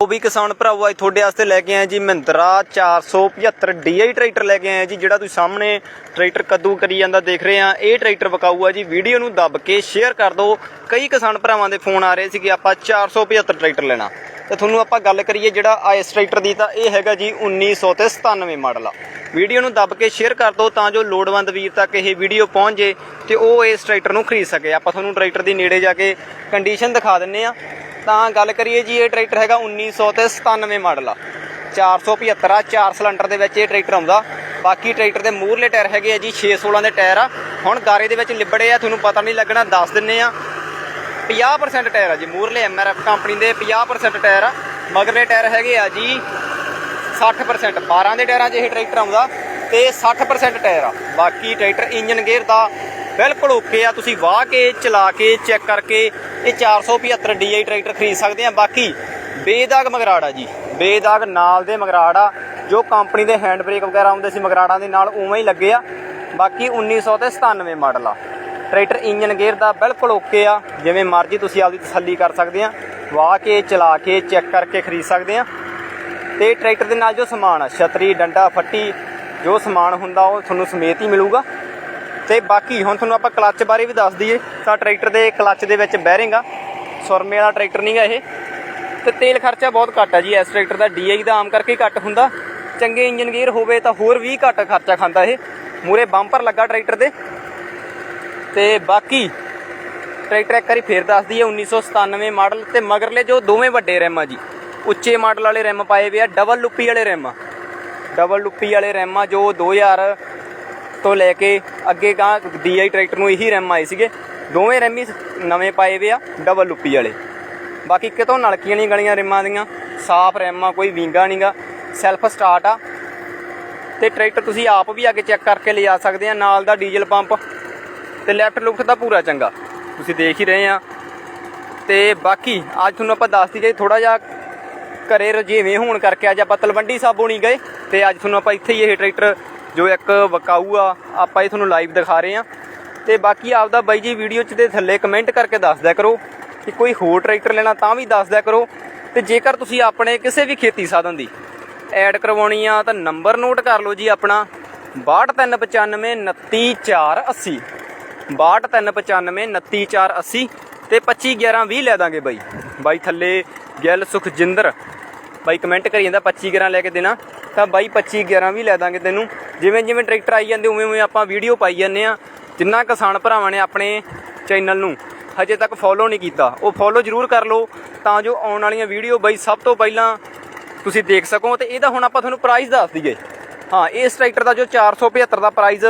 ਉਹ ਵੀ ਕਿਸਾਨ ਭਰਾਓ ਅੱਜ ਤੁਹਾਡੇ ਵਾਸਤੇ ਲੈ ਕੇ ਆਏ ਜੀ ਮਹਿੰਦਰਾ 475 DI ਟਰੈਕਟਰ ਲੈ ਕੇ ਆਏ ਜੀ, ਜਿਹੜਾ ਤੁਸੀਂ ਸਾਹਮਣੇ ਟਰੈਕਟਰ ਕੱਦੂ ਕਰੀ ਜਾਂਦਾ ਦੇਖ ਰਹੇ ਆ ਇਹ ਟਰੈਕਟਰ ਵਿਕਾਊ ਆ ਜੀ, ਵੀਡੀਓ ਨੂੰ ਦੱਬ ਕੇ ਸ਼ੇਅਰ ਕਰ ਦਿਓ। ਕਈ ਕਿਸਾਨ ਭਰਾਵਾਂ ਦੇ ਫੋਨ ਆ ਰਹੇ ਸੀ ਕਿ ਆਪਾਂ 475 ਟਰੈਕਟਰ ਲੈਣਾ। ਤੇ ਤੁਹਾਨੂੰ ਆਪਾਂ ਗੱਲ ਕਰੀਏ ਜਿਹੜਾ ਇਸ ਟਰੈਕਟਰ ਦੀ, ਤਾਂ ਇਹ ਹੈਗਾ ਜੀ 1997 ਮਾਡਲ। ਆ ਵੀਡੀਓ ਨੂੰ ਦੱਬ ਕੇ ਸ਼ੇਅਰ ਕਰ ਦਿਓ ਤਾਂ ਜੋ ਲੋੜਵੰਦ ਵੀਰ ਤੱਕ ਇਹ ਵੀਡੀਓ ਪਹੁੰਚ ਜੇ ਤੇ ਉਹ ਇਸ ਟਰੈਕਟਰ ਨੂੰ ਖਰੀਦ ਸਕੇ। ਆਪਾਂ ਤੁਹਾਨੂੰ ਟਰੈਕਟਰ ਦੀ ਨੇੜੇ ਜਾ ਕੇ ਕੰਡੀਸ਼ਨ ਦਿਖਾ ਦਿੰਨੇ ਆ ਤਾਂ ਗੱਲ ਕਰੀਏ ਜੀ, ਇਹ ਟਰੈਕਟਰ ਹੈਗਾ 1997 ਮਾਡਲ ਆ। 475 ਆ 4 ਸਿਲੰਡਰ ਦੇ ਵਿੱਚ ਇਹ ਟਰੈਕਟਰ ਆਉਂਦਾ। ਬਾਕੀ ਟਰੈਕਟਰ ਦੇ ਮੂਹਰਲੇ ਟਾਇਰ ਹੈਗੇ ਆ ਜੀ 616 ਦੇ ਟਾਇਰ ਆ। ਹੁਣ ਗਾਰੇ ਦੇ ਵਿੱਚ ਲਿਬੜੇ ਆ, ਤੁਹਾਨੂੰ ਪਤਾ ਨਹੀਂ ਲੱਗਣਾ, ਦੱਸ ਦਿੰਨੇ ਆ। 50% ਟਾਇਰ ਆ ਜੀ, ਮੂਹਰਲੇ ਐਮਆਰਐਫ ਕੰਪਨੀ ਦੇ 50% ਟਾਇਰ ਆ। ਮਗਰਲੇ ਟਾਇਰ ਹੈਗੇ ਆ ਜੀ 60% 12 ਦੇ ਟਾਇਰਾਂ 'ਚ ਇਹ ਟਰੈਕਟਰ ਆਉਂਦਾ ਤੇ 60% ਟਾਇਰ ਆ। ਬਾਕੀ ਟਰੈਕਟਰ ਇੰਜਨ ਗੇਅਰ ਦਾ ਬਿਲਕੁਲ ਓਕੇ ਆ। ਤੁਸੀਂ ਵਾਹ ਕੇ, ਚਲਾ ਕੇ ਚੈੱਕ ਕਰਕੇ ਇਹ 475 DI ਟਰੈਕਟਰ ਖਰੀਦ ਸਕਦੇ ਆ। ਬਾਕੀ ਬੇਦਾਗ ਮਗਰਾੜ ਆ ਜੀ। ਬੇਦਾਗ ਨਾਲ ਦੇ ਮਗਰਾੜ ਆ ਜੋ ਕੰਪਨੀ ਦੇ ਹੈਂਡ ਬ੍ਰੇਕ ਵਗੈਰਾ ਹੁੰਦੇ ਸੀ ਮਗਰਾੜਾਂ ਦੇ ਨਾਲ ਉਵੇਂ ਹੀ ਲੱਗੇ ਆ। ਬਾਕੀ 1997 ਮਾਡਲ ਆ। ਟਰੈਕਟਰ ਇੰਜਨ ਗੇਅਰ ਦਾ ਬਿਲਕੁਲ ਓਕੇ ਆ। ਜਿਵੇਂ ਮਰਜ਼ੀ ਤੁਸੀਂ ਆਪਦੀ ਤਸੱਲੀ ਕਰ ਸਕਦੇ ਆ। ਵਾਹ ਕੇ, ਚਲਾ ਕੇ ਚੈੱਕ ਕਰਕੇ ਖਰੀਦ ਸਕਦੇ ਆ। ਤੇ ਟਰੈਕਟਰ ਦੇ ਨਾਲ ਜੋ ਸਮਾਨ ਆ, ਛਤਰੀ, ਡੰਡਾ, ਫੱਟੀ, ਜੋ ਸਮਾਨ ਹੁੰਦਾ ਉਹ ਤੁਹਾਨੂੰ ਸਮੇਤ ਹੀ ਮਿਲੂਗਾ। ਤੇ ਬਾਕੀ ਹੁਣ ਤੁਹਾਨੂੰ ਆਪਾਂ ਕਲੱਚ ਬਾਰੇ ਵੀ ਦੱਸ ਦਈਏ। ਤਾਂ ਟਰੈਕਟਰ ਦੇ ਕਲੱਚ ਦੇ ਵਿੱਚ ਬੈਰਿੰਗ ਆ। ਸੁਰਮੇ ਵਾਲਾ ਟਰੈਕਟਰ ਨਹੀਂਗਾ ਇਹ। ਤੇ ਤੇਲ ਖਰਚਾ ਬਹੁਤ ਘੱਟ ਆ ਜੀ। ਇਸ ਟਰੈਕਟਰ ਦਾ DI ਦਾ ਆਮ ਕਰਕੇ ਘੱਟ ਹੁੰਦਾ। ਚੰਗੇ ਇੰਜਨ ਗੇਅਰ ਹੋਵੇ ਤਾਂ ਹੋਰ ਵੀ ਘੱਟ ਖਰਚਾ ਖਾਂਦਾ ਇਹ। ਮੂਰੇ ਬੰਪਰ ਲੱਗਾ ਟਰੈਕਟਰ ਦੇ। ਤੇ ਬਾਕੀ ਟਰੈਕਟਰ ਇੱਕ ਵਾਰੀ ਫੇਰ ਦੱਸ ਦਈਏ 1997 ਮਾਡਲ ਤੇ ਮਗਰਲੇ ਜੋ ਦੋਵੇਂ ਵੱਡੇ ਰਿਮ ਆ ਜੀ। ਉੱਚੇ ਮਾਡਲ ਵਾਲੇ ਰਿਮ ਪਾਏ ਵੇ ਆ ਡਬਲ ਲੁੱਪੀ ਵਾਲੇ ਰਿਮ ਆ। ਡਬਲ ਲੁੱਪੀ ਵਾਲੇ ਰਿਮ ਆ ਜੋ 2000 ਤੋਂ ਲੈ ਕੇ ਅੱਗੇ ਗਾਂ DI ਟਰੈਕਟਰ ਨੂੰ ਇਹੀ ਰਿਮ ਆਏ ਸੀਗੇ। ਦੋਵੇਂ ਰਿਮ ਹੀ ਨਵੇਂ ਪਾਏ ਵੇ ਆ ਡਬਲ ਲੁੱਪੀ ਵਾਲੇ। ਬਾਕੀ ਕਿਤੋਂ ਨਲਕੀਆਂ ਨਹੀਂ ਗਲੀਆਂ ਰਿਮਾਂ ਦੀਆਂ, ਸਾਫ਼ ਰਿਮ ਆ, ਕੋਈ ਵਿੰਗਾ ਨਹੀਂਗਾ ਸੈਲਫ ਸਟਾਰਟ ਆ। ਤੇ ਟਰੈਕਟਰ ਤੁਸੀਂ ਆਪ ਵੀ ਆ ਕੇ ਚੈੱਕ ਕਰਕੇ ਲਿਜਾ ਸਕਦੇ ਆ, ਨਾਲ ਦਾ ਡੀਜ਼ਲ ਪੰਪ। ਤੇ ਲੈਫਟ ਲੁੱਕ ਦਾ ਪੂਰਾ ਚੰਗਾ। ਤੁਸੀਂ ਦੇਖ ਹੀ ਰਹੇ ਆ। ਤੇ ਬਾਕੀ ਅੱਜ ਤੁਹਾਨੂੰ ਆਪਾਂ ਦੱਸ ਦਈਏ ਥੋੜਾ ਜਿਹਾ ਘਰੇ ਰਜੇਵੇਂ ਹੋਣ ਕਰਕੇ ਅੱਜ ਆਪਾਂ ਤਲਵੰਡੀ ਸਾਬੋ ਨਹੀਂ ਗਏ। ਤੇ ਅੱਜ ਤੁਹਾਨੂੰ ਆਪਾਂ ਇੱਥੇ ਹੀ ਇਹ ਟਰੈਕਟਰ ਜੋ ਇੱਕ ਵਕਾਊ ਆ, ਆਪਾਂ ਇਹ ਤੁਹਾਨੂੰ ਲਾਈਵ ਦਿਖਾ ਰਹੇ ਆ ਤੇ ਬਾਕੀ ਆਪਦਾ ਬਾਈ ਜੀ ਵੀਡੀਓ 'ਚ ਦੇ ਥੱਲੇ ਕਮੈਂਟ ਕਰਕੇ ਦੱਸ ਦਿਆ ਕਰੋ ਕਿ ਕੋਈ ਹੋਰ ਟਰੈਕਟਰ ਲੈਣਾ ਤਾਂ ਵੀ ਦੱਸ ਦਿਆ ਕਰੋ। ਤੇ ਜੇਕਰ ਤੁਸੀਂ ਆਪਣੇ ਕਿਸੇ ਵੀ ਖੇਤੀ ਸਾਧਨ ਦੀ ਐਡ ਕਰਵਾਉਣੀ ਆ, ਤਾਂ ਨੰਬਰ ਨੋਟ ਕਰ ਲਓ ਜੀ ਆਪਣਾ 6295 29480 6295 29480 ਤੇ 251120 ਲੈ ਦਾਂਗੇ ਬਾਈ। ਬਾਈ ਥੱਲੇ ਗਿੱਲ ਸੁਖਜਿੰਦਰ। ਬਾਈ ਕਮੈਂਟ ਕਰੀ ਜਾਂਦਾ 2511 ਲੈ ਕੇ ਦੇਣਾ। ਤਾਂ ਬਾਈ 2511 ਵੀ ਲੈ ਦਾਂਗੇ ਤੈਨੂੰ। ਜਿਵੇਂ ਜਿਵੇਂ ਟਰੈਕਟਰ ਆਈ ਜਾਂਦੇ, ਉਵੇਂ ਉਵੇਂ ਆਪਾਂ ਵੀਡੀਓ ਪਾਈ ਜਾਂਦੇ ਆ ਜਿੰਨਾ ਕਿਸਾਨ ਭਰਾਵਾਂ ਨੇ ਆਪਣੇ ਚੈਨਲ ਨੂੰ ਹਜੇ ਤੱਕ ਫੋਲੋ ਨਹੀਂ ਕੀਤਾ, ਉਹ ਫੋਲੋ ਜ਼ਰੂਰ ਕਰ ਲਓ, ਤਾਂ ਜੋ ਆਉਣ ਵਾਲੀਆਂ ਵੀਡੀਓ ਬਾਈ ਸਭ ਤੋਂ ਪਹਿਲਾਂ ਤੁਸੀਂ ਦੇਖ ਸਕੋ। ਤੇ ਇਹਦਾ ਹੁਣ ਆਪਾਂ ਤੁਹਾਨੂੰ ਪ੍ਰਾਈਸ ਦੱਸ ਦਈਏ। ਹਾਂ, ਇਸ ਟਰੈਕਟਰ ਦਾ ਜੋ 475 ਦਾ ਪ੍ਰਾਈਸ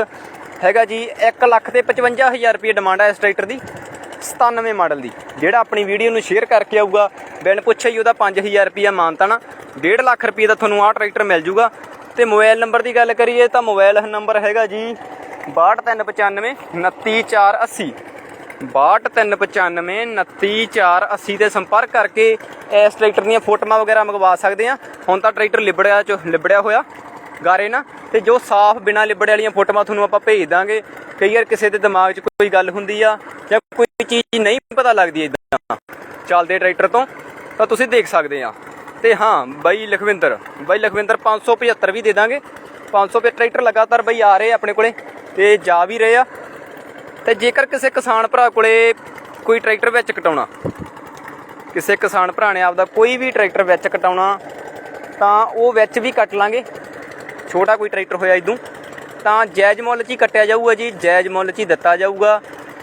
ਹੈਗਾ ਜੀ 1 ਲੱਖ ਤੇ 55000 ਰੁਪਏ ਡਿਮਾਂਡ ਹੈ ਇਸ ਟਰੈਕਟਰ ਦੀ। 97 ਮਾਡਲ ਦੀ। ਜਿਹੜਾ ਆਪਣੀ ਵੀਡੀਓ ਨੂੰ ਸ਼ੇਅਰ ਕਰਕੇ ਆਊਗਾ, ਬਿਨ ਪੁੱਛੇ ਹੀ ਉਹਦਾ 5000 ਰੁਪਏ ਮਾਨਤਾ ਨਾ 1.5 ਲੱਖ ਰੁਪਏ ਦਾ ਤੁਹਾਨੂੰ ਆਹ ਟਰੈਕਟਰ ਮਿਲ ਜੂਗਾ। ਤੇ ਮੋਬਾਈਲ ਨੰਬਰ ਦੀ ਗੱਲ ਕਰੀਏ ਤਾਂ ਮੋਬਾਈਲ ਨੰਬਰ ਹੈਗਾ ਜੀ 6295 29480 6295 29480 ਤੇ ਸੰਪਰਕ ਕਰਕੇ ਇਸ ਟਰੈਕਟਰ ਦੀਆਂ ਫੋਟੋਆਂ ਵਗੈਰਾ ਮੰਗਵਾ ਸਕਦੇ ਆ। ਹੁਣ ਤਾਂ ਟਰੈਕਟਰ ਲਿਬੜਿਆ ਚ ਲਿਬੜਿਆ ਹੋਇਆ, ਗਾਰੇ ਨਾ। ਤੇ ਜੋ ਸਾਫ਼ ਬਿਨਾਂ ਲਿਬੜੇ ਵਾਲੀਆਂ ਫੋਟੋਆਂ ਤੁਹਾਨੂੰ ਆਪਾਂ ਭੇਜ ਦਾਂਗੇ। ਕਈ ਵਾਰ ਕਿਸੇ ਦੇ ਦਿਮਾਗ 'ਚ ਕੋਈ ਗੱਲ ਹੁੰਦੀ ਆ ਜਾਂ ਕੋਈ ਚੀਜ਼ ਨਹੀਂ ਪਤਾ ਲੱਗਦੀ ਇਦਾਂ ਚੱਲਦੇ ਟਰੈਕਟਰ ਤੋਂ, ਤਾਂ ਤੁਸੀਂ ਦੇਖ ਸਕਦੇ ਆ। ਤੇ ਹਾਂ, ਬਾਈ ਲਖਵਿੰਦਰ ਬਾਈ ਲਖਵਿੰਦਰ 575 ਵੀ ਦੇ ਦਾਂਗੇ। 500 ਰੁਪਏ ਟਰੈਕਟਰ ਲਗਾਤਾਰ ਬਾਈ ਆ ਰਹੇ ਆ ਆਪਣੇ ਕੋਲੇ ਤੇ ਜਾ ਵੀ ਰਹੇ ਆ। ਤੇ ਜੇਕਰ ਕਿਸੇ ਕਿਸਾਨ ਭਰਾ ਕੋਲੇ ਕੋਈ ਟਰੈਕਟਰ ਵਿੱਚ ਕਟਾਉਣਾ, ਕਿਸੇ ਕਿਸਾਨ ਭਰਾ ਨੇ ਆਪਦਾ ਕੋਈ ਵੀ ਟਰੈਕਟਰ ਵਿੱਚ ਕਟਾਉਣਾ, ਤਾਂ ਉਹ ਵਿੱਚ ਵੀ ਕੱਟ ਲਾਂਗੇ। ਛੋਟਾ ਕੋਈ ਟਰੈਕਟਰ ਹੋਇਆ ਇਦੋਂ। ਤਾਂ ਜਾਇਜ਼ ਮੁੱਲ 'ਚ ਹੀ ਕੱਟਿਆ ਜਾਊਗਾ ਜੀ ਜਾਇਜ਼ ਮੁੱਲ 'ਚ ਹੀ ਦਿੱਤਾ ਜਾਊਗਾ।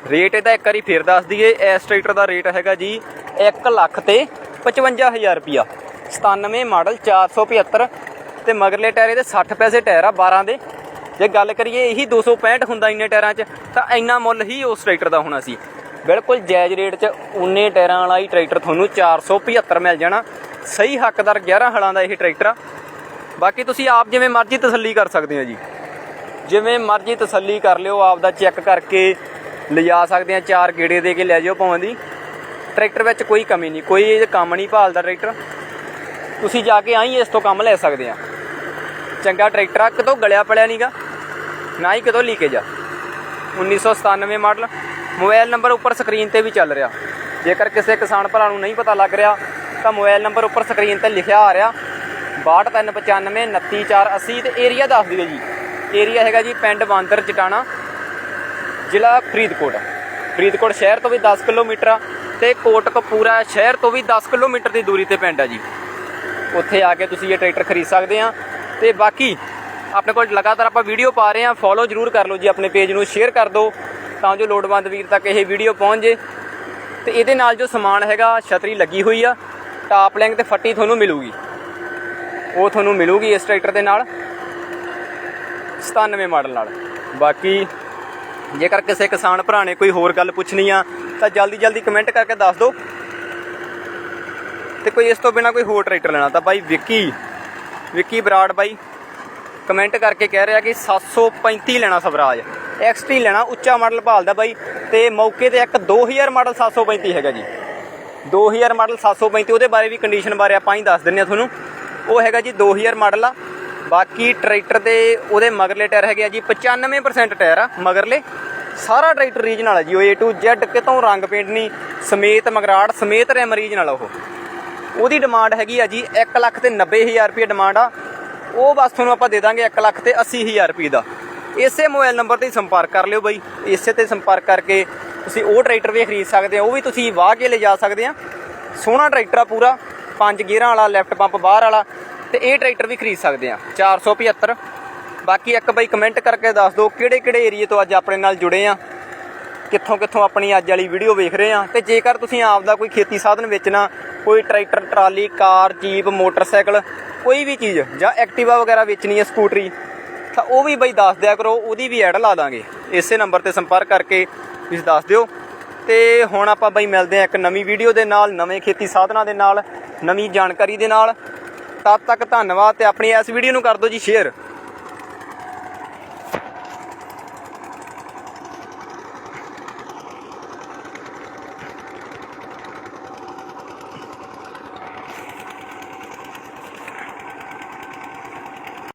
ਰੇਟ ਇਹਦਾ ਇੱਕ ਵਾਰੀ ਫੇਰ ਦੱਸ ਦਈਏ, ਇਸ ਟਰੈਕਟਰ ਦਾ ਰੇਟ ਹੈਗਾ ਜੀ 1 ਲੱਖ ਤੇ 55000 ਰੁਪਿਆ 97 ਮਾਡਲ 475 ਤੇ ਮਗਰਲੇ ਟਾਇਰ ਇਹਦੇ 60 ਪੈਸੇ ਟਾਇਰ ਆ 12 ਦੇ। ਜੇ ਗੱਲ ਕਰੀਏ, ਇਹੀ 265 ਹੁੰਦਾ ਇੰਨੇ ਟਾਇਰਾਂ 'ਚ, ਤਾਂ ਇੰਨਾ ਮੁੱਲ ਹੀ ਉਸ ਟਰੈਕਟਰ ਦਾ ਹੋਣਾ ਸੀ। ਬਿਲਕੁਲ ਜਾਇਜ਼ ਰੇਟ 'ਚ ਉਨੇ ਟਾਇਰਾਂ ਵਾਲਾ ਹੀ ਟਰੈਕਟਰ ਤੁਹਾਨੂੰ 475 ਮਿਲ ਜਾਣਾ। ਸਹੀ ਹੱਕਦਾਰ 11 ਹਲਾਂ ਦਾ ਇਹ ਟਰੈਕਟਰ ਆ। ਬਾਕੀ ਤੁਸੀਂ ਆਪ ਜਿਵੇਂ ਮਰਜ਼ੀ ਤਸੱਲੀ ਕਰ ਸਕਦੇ ਹੋ ਜੀ। ਜਿਵੇਂ ਮਰਜ਼ੀ ਤਸੱਲੀ ਕਰ ਲਿਓ, ਆਪ ਦਾ ਚੈੱਕ ਕਰਕੇ ਲਿਜਾ ਸਕਦੇ ਆ, ਚਾਰ ਗੇੜੇ ਦੇ ਕੇ ਲੈ ਜਾਓ ਭਾਵੇਂ ਦੀ। ਟਰੈਕਟਰ ਵਿੱਚ ਕੋਈ ਕਮੀ ਨਹੀਂ, ਕੋਈ ਇਹ ਕੰਮ ਨਹੀਂ ਭਾਲਦਾ ਟਰੈਕਟਰ। ਤੁਸੀਂ ਜਾ ਕੇ ਆਈ ਇਸ ਤੋਂ ਕੰਮ ਲੈ ਸਕਦੇ ਆ। ਚੰਗਾ ਟਰੈਕਟਰ ਆ, ਕਿਤੋਂ ਗਲਿਆ ਪੜਿਆ ਨਹੀਂਗਾ ਨਾ ਹੀ ਕਿਤੋਂ ਲੀਕੇਜ ਆ। 1997 ਮਾਡਲ, ਮੋਬਾਈਲ ਨੰਬਰ ਉੱਪਰ ਸਕਰੀਨ ਤੇ ਵੀ ਚੱਲ ਰਿਹਾ। ਜੇਕਰ ਕਿਸੇ ਕਿਸਾਨ ਭਰਾ ਨੂੰ ਨਹੀਂ ਪਤਾ ਲੱਗ ਰਿਹਾ, ਤਾਂ ਮੋਬਾਈਲ ਨੰਬਰ ਉੱਪਰ ਸਕਰੀਨ ਤੇ ਲਿਖਿਆ ਆ ਰਿਹਾ। 6295 29480 ਤੇ ਏਰੀਆ ਦੱਸ ਦਿਓ ਜੀ। ਏਰੀਆ ਹੈਗਾ ਜੀ ਪਿੰਡ ਬਾਂਦਰ ਚਟਾਣਾ ਜ਼ਿਲ੍ਹਾ ਫਰੀਦਕੋਟ ਫਰੀਦਕੋਟ ਸ਼ਹਿਰ ਤੋਂ ਵੀ 10 ਕਿਲੋਮੀਟਰ ਆ ਤੇ ਕੋਟਕਪੂਰਾ ਸ਼ਹਿਰ ਤੋਂ ਵੀ 10 ਕਿਲੋਮੀਟਰ ਦੀ ਦੂਰੀ ਤੇ ਪਿੰਡ ਆ ਜੀ। ਉੱਥੇ ਆ ਕੇ ਤੁਸੀਂ ਇਹ ਟਰੈਕਟਰ ਖਰੀਦ ਸਕਦੇ ਆ। ਤੇ ਬਾਕੀ ਆਪਣੇ ਕੋਲ ਲਗਾਤਾਰ ਆਪਾਂ ਵੀਡੀਓ ਪਾ ਰਹੇ ਆ ਫੋਲੋ ਜਰੂਰ ਕਰ ਲਓ ਜੀ, ਆਪਣੇ ਪੇਜ ਨੂੰ ਸ਼ੇਅਰ ਕਰ ਦਿਓ ਤਾਂ ਜੋ ਲੋੜਵੰਦ ਵੀਰ ਤੱਕ ਇਹ ਵੀਡੀਓ ਪਹੁੰਚ ਜੇ। ਤੇ ਇਹਦੇ ਨਾਲ ਜੋ ਸਮਾਨ ਹੈਗਾ, ਛਤਰੀ ਲੱਗੀ ਹੋਈ ਆ ਟਾਪ ਲਿੰਕ ਤੇ ਫੱਟੀ ਤੁਹਾਨੂੰ ਮਿਲੂਗੀ। ਉਹ ਤੁਹਾਨੂੰ ਮਿਲੂਗੀ ਇਸ ਟਰੈਕਟਰ ਦੇ ਨਾਲ 97 ਮਾਡਲ ਨਾਲ। ਬਾਕੀ ਜੇਕਰ ਕਿਸੇ ਕਿਸਾਨ ਭਰਾ ਨੇ ਕੋਈ ਹੋਰ ਗੱਲ ਪੁੱਛਣੀ ਆ, ਤਾਂ ਜਲਦੀ ਜਲਦੀ ਕਮੈਂਟ ਕਰਕੇ ਦੱਸ ਦਿਓ। ਤੇ ਕੋਈ ਇਸ ਤੋਂ ਬਿਨਾ ਕੋਈ ਹੋਰ ਟਰੈਕਟਰ ਲੈਣਾ ਤਾਂ ਬਾਈ ਵਿੱਕੀ ਵਿੱਕੀ ਬਰਾੜ ਬਾਈ ਕਮੈਂਟ ਕਰਕੇ ਕਹਿ ਰਿਹਾ ਕਿ 735 ਲੈਣਾ ਸਵਰਾਜ। XT ਲੈਣਾ, ਉੱਚਾ ਮਾਡਲ ਭਾਲਦਾ ਬਾਈ। ਤੇ ਮੌਕੇ ਤੇ ਇੱਕ 2000 ਮਾਡਲ 735 ਹੈਗਾ ਜੀ। 2000 ਮਾਡਲ 735 ਉਹਦੇ ਬਾਰੇ ਵੀ ਕੰਡੀਸ਼ਨ ਬਾਰੇ ਆਪਾਂ ਹੀ ਦੱਸ ਦਿੰਨੇ ਆ ਤੁਹਾਨੂੰ। ਉਹ ਹੈਗਾ ਜੀ 2000 ਮਾਡਲ ਆ। ਬਾਕੀ ਟਰੈਕਟਰ ਦੇ ਉਹਦੇ ਮਗਰਲੇ ਟਾਇਰ ਹੈਗੇ ਆ ਜੀ 95% ਟਾਇਰ ਆ ਮਗਰਲੇ। ਸਾਰਾ ਟਰੈਕਟਰ ਰੀਜਨਲ ਆ ਜੀ, ਉਹ A to Z ਕਿਤੋਂ ਰੰਗ ਪੇਂਟ ਨਹੀਂ, ਸਮੇਤ ਮਗਰਾੜ, ਸਮੇਤ ਰੈਮ ਰੀਜਨਲ ਉਹ। ਉਹਦੀ ਡਿਮਾਂਡ ਹੈਗੀ ਆ ਜੀ 1 ਲੱਖ ਤੇ 90000 ਰੁਪਏ ਡਿਮਾਂਡ ਆ। ਉਹ ਬਸ ਤੁਹਾਨੂੰ ਆਪਾਂ ਦੇ ਦਾਂਗੇ 1 ਲੱਖ ਤੇ 80000 ਰੁਪਏ ਦਾ। ਇਸੇ ਮੋਬਾਈਲ ਨੰਬਰ ਤੇ ਸੰਪਰਕ ਕਰ ਲਿਓ ਬਾਈ। ਇਸੇ ਤੇ ਸੰਪਰਕ ਕਰਕੇ ਤੁਸੀਂ ਉਹ ਟਰੈਕਟਰ ਵੀ ਖਰੀਦ ਸਕਦੇ ਆ ਉਹ ਵੀ ਤੁਸੀਂ ਵਾਹ ਕੇ ਲੈ ਜਾ ਸਕਦੇ ਆ। ਸੋਹਣਾ ਟਰੈਕਟਰ ਆ ਪੂਰਾ, ਪੰਜ ਗੇਅਰਾਂ ਵਾਲਾ ਲੈਫਟ ਪੰਪ ਬਾਹਰ ਵਾਲਾ। ਤੇ ਇਹ ਟਰੈਕਟਰ ਵੀ ਖਰੀਦ ਸਕਦੇ ਆ। 475 ਬਾਕੀ ਇੱਕ ਬਾਈ ਕਮੈਂਟ ਕਰਕੇ ਦੱਸ ਦਿਓ ਕਿਹੜੇ ਕਿਹੜੇ ਏਰੀਏ ਤੋਂ ਅੱਜ ਆਪਣੇ ਨਾਲ ਜੁੜੇ ਆ। ਕਿੱਥੋਂ ਕਿੱਥੋਂ ਆਪਣੀ ਅੱਜ ਵਾਲੀ ਵੀਡੀਓ ਵੇਖ ਰਹੇ ਆ। ਤੇ ਜੇਕਰ ਤੁਸੀਂ ਆਪ ਦਾ ਕੋਈ ਖੇਤੀ ਸਾਧਨ ਵੇਚਣਾ, ਕੋਈ tractor, trolley, car, jeep, motorcycle, ਕੋਈ ਵੀ ਚੀਜ਼ ਜਾਂ ਐਕਟਿਵਾ ਵਗੈਰਾ ਵੇਚਣੀ ਹੈ ਸਕੂਟਰੀ, ਤਾਂ ਉਹ ਵੀ ਬਈ ਦੱਸ ਦਿਆ ਕਰੋ, ਉਹਦੀ ਵੀ ਐਡ ਲਾ ਦਾਂਗੇ। ਇਸੇ ਨੰਬਰ ਤੇ ਸੰਪਰਕ ਕਰਕੇ ਤੁਸੀਂ ਦੱਸ ਦਿਓ। ਤੇ ਹੁਣ ਆਪਾਂ ਬਈ ਮਿਲਦੇ ਆ ਇੱਕ ਨਵੀਂ ਵੀਡੀਓ ਦੇ ਨਾਲ, ਨਵੇਂ ਖੇਤੀ ਸਾਧਨਾਂ ਦੇ ਨਾਲ, ਨਵੀਂ ਜਾਣਕਾਰੀ ਦੇ ਨਾਲ। ਤਦ ਤੱਕ ਧੰਨਵਾਦ ਤੇ ਆਪਣੀ ਇਸ ਵੀਡੀਓ ਨੂੰ ਕਰ ਦਿਓ ਜੀ ਸ਼ੇਅਰ